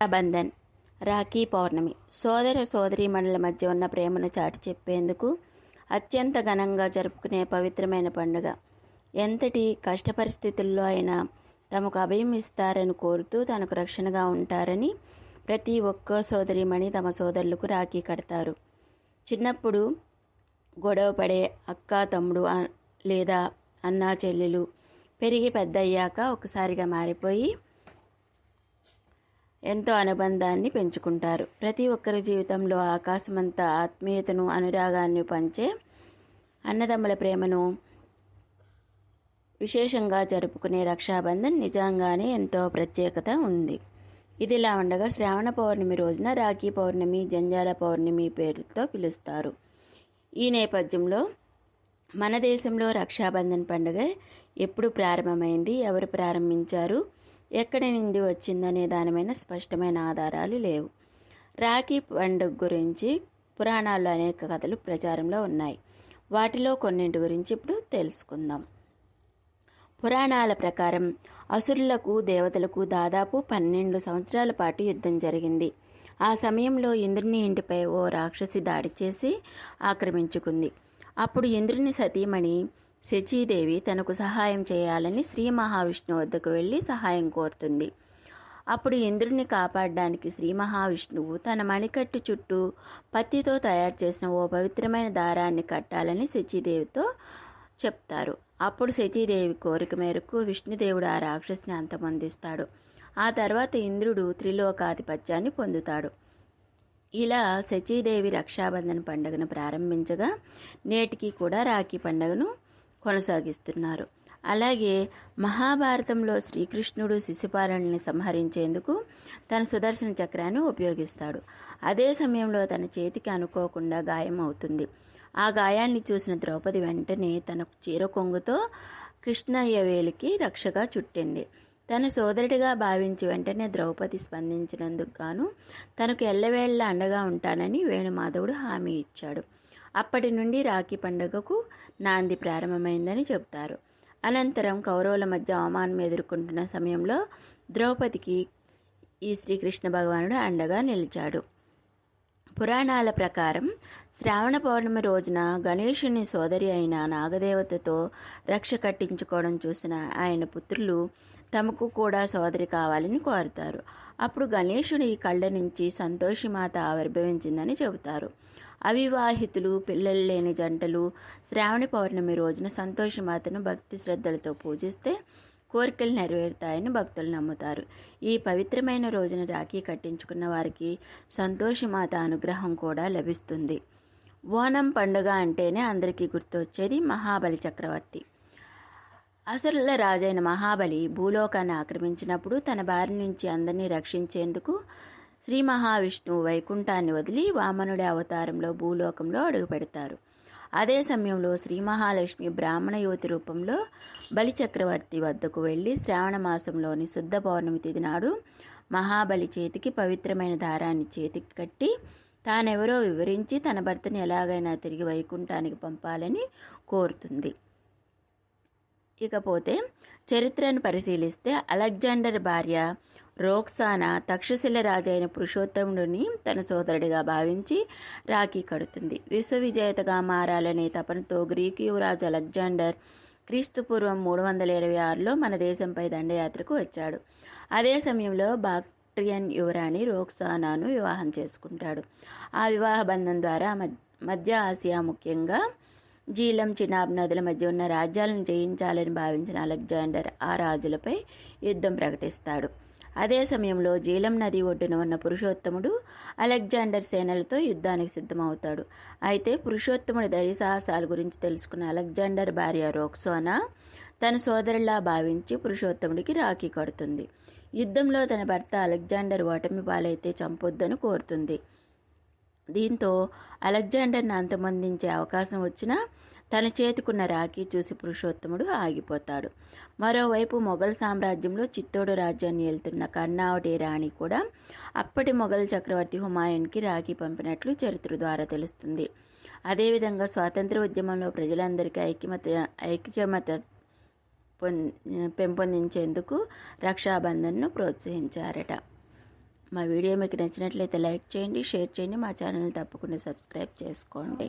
రక్షాబంధన్ రాఖీ పౌర్ణమి. సోదర సోదరీమణుల మధ్య ఉన్న ప్రేమను చాటి చెప్పేందుకు అత్యంత ఘనంగా జరుపుకునే పవిత్రమైన పండుగ. ఎంతటి కష్ట పరిస్థితుల్లో అయినా తమకు అభయం ఇస్తారని కోరుతూ తనకు రక్షణగా ఉంటారని ప్రతి ఒక్క సోదరీమణి తమ సోదరులకు రాఖీ కడతారు. చిన్నప్పుడు గొడవ పడే అక్క తమ్ముడు లేదా అన్నా చెల్లెలు పెరిగి పెద్దయ్యాక ఒకసారిగా మారిపోయి ఎంతో అనుబంధాన్ని పెంచుకుంటారు. ప్రతి ఒక్కరి జీవితంలో ఆకాశమంత ఆత్మీయతను అనురాగాన్ని పంచే అన్నదమ్ముల ప్రేమను విశేషంగా జరుపుకునే రక్షాబంధన్ నిజంగానే ఎంతో ప్రత్యేకత ఉంది. ఇదిలా ఉండగా శ్రావణ పౌర్ణమి రోజున రాఖీ పౌర్ణమి జంజాల పౌర్ణమి పేరుతో పిలుస్తారు. ఈ నేపథ్యంలో మన దేశంలో రక్షాబంధన్ పండుగ ఎప్పుడు ప్రారంభమైంది? ఎవరు ప్రారంభించారు? ఎక్కడి నుండి వచ్చిందనే దానిమైన స్పష్టమైన ఆధారాలు లేవు. రాఖీ పండుగ గురించి పురాణాల్లో అనేక కథలు ప్రచారంలో ఉన్నాయి. వాటిలో కొన్నింటి గురించి ఇప్పుడు తెలుసుకుందాం. పురాణాల ప్రకారం అసురులకు దేవతలకు దాదాపు పన్నెండు సంవత్సరాల పాటు యుద్ధం జరిగింది. ఆ సమయంలో ఇంద్రుని ఇంటిపై ఓ రాక్షసి దాడి చేసి ఆక్రమించుకుంది. అప్పుడు ఇంద్రుని సతీమణి శచీదేవి తనకు సహాయం చేయాలని శ్రీ మహావిష్ణువు వద్దకు వెళ్ళి సహాయం కోరుతుంది. అప్పుడు ఇంద్రుడిని కాపాడడానికి శ్రీ మహావిష్ణువు తన మణికట్టు చుట్టూ పత్తితో తయారు చేసిన ఓ పవిత్రమైన దారాన్ని కట్టాలని శచీదేవితో చెప్తారు. అప్పుడు శచీదేవి కోరిక మేరకు విష్ణుదేవుడు ఆ రాక్షసుని అంతమొందిస్తాడు. ఆ తర్వాత ఇంద్రుడు త్రిలోకాధిపత్యాన్ని పొందుతాడు. ఇలా శచీదేవి రక్షాబంధన్ పండుగను ప్రారంభించగా నేటికి కూడా రాఖీ పండుగను కొనసాగిస్తున్నారు. అలాగే మహాభారతంలో శ్రీకృష్ణుడు శిశుపాలనని సంహరించేందుకు తన సుదర్శన చక్రాన్ని ఉపయోగిస్తాడు. అదే సమయంలో తన చేతికి అనుకోకుండా గాయం అవుతుంది. ఆ గాయాన్ని చూసిన ద్రౌపది వెంటనే తన చీర కొంగుతో కృష్ణయ్య వేలికి రక్షగా చుట్టింది. తన సోదరుడిగా భావించి వెంటనే ద్రౌపది స్పందించినందుకు గాను తనకు ఎల్లవేళ్ళ అండగా ఉంటానని వేణుమాధవుడు హామీ ఇచ్చాడు. అప్పటి నుండి రాఖీ పండుగకు నాంది ప్రారంభమైందని చెబుతారు. అనంతరం కౌరవుల మధ్య అవమానం ఎదుర్కొంటున్న సమయంలో ద్రౌపదికి ఈ శ్రీకృష్ణ భగవానుడు అండగా నిలిచాడు. పురాణాల ప్రకారం శ్రావణ పౌర్ణమి రోజున గణేషుని సోదరి అయిన నాగదేవతతో రక్ష కట్టించుకోవడం చూసిన ఆయన పుత్రులు తమకు కూడా సోదరి కావాలని కోరుతారు. అప్పుడు గణేషుడి కళ్ళ నుంచి సంతోషిమాత ఆవిర్భవించిందని చెబుతారు. అవివాహితులు పిల్లలు లేని జంటలు శ్రావణ పౌర్ణమి రోజున సంతోషిమాతను భక్తి శ్రద్ధలతో పూజిస్తే కోరికలు నెరవేరుతాయని భక్తులు నమ్ముతారు. ఈ పవిత్రమైన రోజున రాఖీ కట్టించుకున్న వారికి సంతోషమాత అనుగ్రహం కూడా లభిస్తుంది. ఓనం పండుగ అంటేనే అందరికీ గుర్తొచ్చేది మహాబలి చక్రవర్తి. అసురుల రాజైన మహాబలి భూలోకాన్ని ఆక్రమించినప్పుడు తన బారి నుంచి అందరినీ రక్షించేందుకు శ్రీ మహావిష్ణువు వైకుంఠాన్ని వదిలి వామనుడి అవతారంలో భూలోకంలో అడుగుపెడతారు అదే సమయంలో శ్రీ మహాలక్ష్మి బ్రాహ్మణ యువతి రూపంలో బలిచక్రవర్తి వద్దకు వెళ్ళి శ్రావణ మాసంలోని శుద్ధ పౌర్ణమి తిథి నాడు మహాబలి చేతికి పవిత్రమైన దారాన్ని చేతికి కట్టి తానెవరో వివరించి తన భర్తని ఎలాగైనా తిరిగి వైకుంఠానికి పంపాలని కోరుతుంది. ఇకపోతే చరిత్రను పరిశీలిస్తే అలెగ్జాండర్ భార్య రోక్సానా తక్షశిల రాజైన పురుషోత్తముడిని తన సోదరుడిగా భావించి రాఖీ కడుతుంది. విశ్వవిజేతగా మారాలనే తపనతో గ్రీకు యువరాజు అలెగ్జాండర్ క్రీస్తుపూర్వం మూడు వందల ఇరవై ఆరులో మన దేశంపై దండయాత్రకు వచ్చాడు. అదే సమయంలో బాక్ట్రియన్ యువరాణి రోక్సానాను వివాహం చేసుకుంటాడు. ఆ వివాహ బంధం ద్వారా మధ్య ఆసియా ముఖ్యంగా జీలం చినాబ్ నదుల మధ్య ఉన్న రాజ్యాలను జయించాలని భావించిన అలెగ్జాండర్ ఆ రాజులపై యుద్ధం ప్రకటిస్తాడు. అదే సమయంలో జీలం నది ఒడ్డున ఉన్న పురుషోత్తముడు అలెగ్జాండర్ సేనలతో యుద్ధానికి సిద్ధమవుతాడు. అయితే పురుషోత్తముడి ధైర్య సాహసాల గురించి తెలుసుకున్న అలెగ్జాండర్ భార్య రోక్సోనా తన సోదరులా భావించి పురుషోత్తముడికి రాఖీ కడుతుంది. యుద్ధంలో తన భర్త అలెగ్జాండర్ ఓటమి పాలైతే చంపొద్దని కోరుతుంది. దీంతో అలెగ్జాండర్ను అంతమొందించే అవకాశం వచ్చినా తన చేతికున్న రాఖీ చూసి పురుషోత్తముడు ఆగిపోతాడు. మరోవైపు మొఘల్ సామ్రాజ్యంలో చిత్తోడు రాజ్యాన్ని వెళ్తున్న కర్ణావటి రాణి కూడా అప్పటి మొఘల్ చక్రవర్తి హుమాయూన్కి రాఖీ పంపినట్లు చరిత్ర ద్వారా తెలుస్తుంది. అదేవిధంగా స్వాతంత్ర ఉద్యమంలో ప్రజలందరికీ ఐక్యమత ఐక్యమత పొం పెంపొందించేందుకు రక్షాబంధన్ను ప్రోత్సహించారట. మా వీడియో మీకు నచ్చినట్లయితే లైక్ చేయండి షేర్ చేయండి మా ఛానల్ తప్పకుండా సబ్స్క్రైబ్ చేసుకోండి.